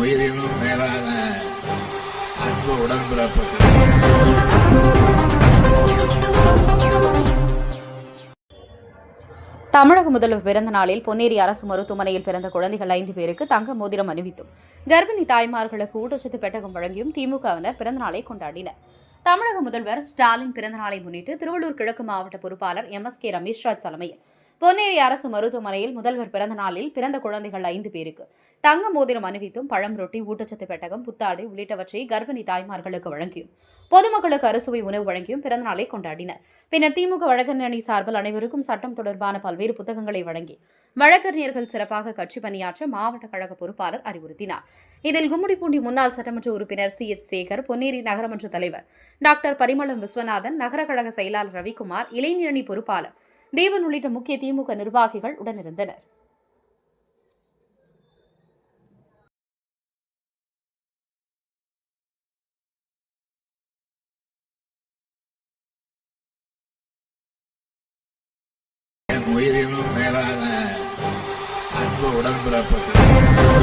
உயிரினும் மேலான அன்பு உடன்பிறப்பு தமிழக முதல்வர் பிறந்த நாளில் பொன்னேரி அரசு மருத்துவமனையில் பிறந்த குழந்தைகள் ஐந்து பேருக்கு தங்க மோதிரம் அணிவித்தும். கர்ப்பிணி தாய்மார்களுக்கு ஊட்டச்சத்து பெட்டகம் வழங்கியும் திமுகவினர் பிறந்தநாளை கொண்டாடினர். தமிழக முதல்வர் ஸ்டாலின் பிறந்த நாளை முன்னிட்டு திருவள்ளூர் கிழக்கு மாவட்ட பொறுப்பாளர் எம் எஸ் கே ரமேஷ்ராஜ் தலைமையில் பொன்னேரி அரசு மருத்துவமனையில் முதல்வர் பிறந்த நாளில் பிறந்த குழந்தைகள் ஐந்து பேருக்கு. தங்க மோதிரம் அணிவித்தும் பழம் ரொட்டி ஊட்டச்சத்து பெட்டகம் புத்தாடை உள்ளிட்டவற்றை கர்ப்பிணி தாய்மார்களுக்கு வழங்கியும் பொதுமக்களுக்கு அறுசுவை உணவு வழங்கியும் பிறந்த நாளை கொண்டாடினர். பின்னர் திமுக வழக்கறிஞர் அணி சார்பில் அனைவருக்கும் சட்டம் தொடர்பான பல்வேறு புத்தகங்களை வழங்கி வழக்கறிஞர்கள் சிறப்பாக கட்சி பணியாற்ற மாவட்ட கழக பொறுப்பாளர் அறிவுறுத்தினார். இதில் கும்முடிப்பூண்டி முன்னாள் சட்டமன்ற உறுப்பினர் சி எச் சேகர் பொன்னேரி நகரமன்ற தலைவர் டாக்டர் பரிமளம் விஸ்வநாதன் நகர கழக செயலாளர் ரவிக்குமார் இளைஞரணி பொறுப்பாளர் தேவன் உள்ளிட்ட முக்கிய திமுக நிர்வாகிகள் உடனிருந்தனர். உயிரினும் மேலான அன்பு உடன்பிறப்பு.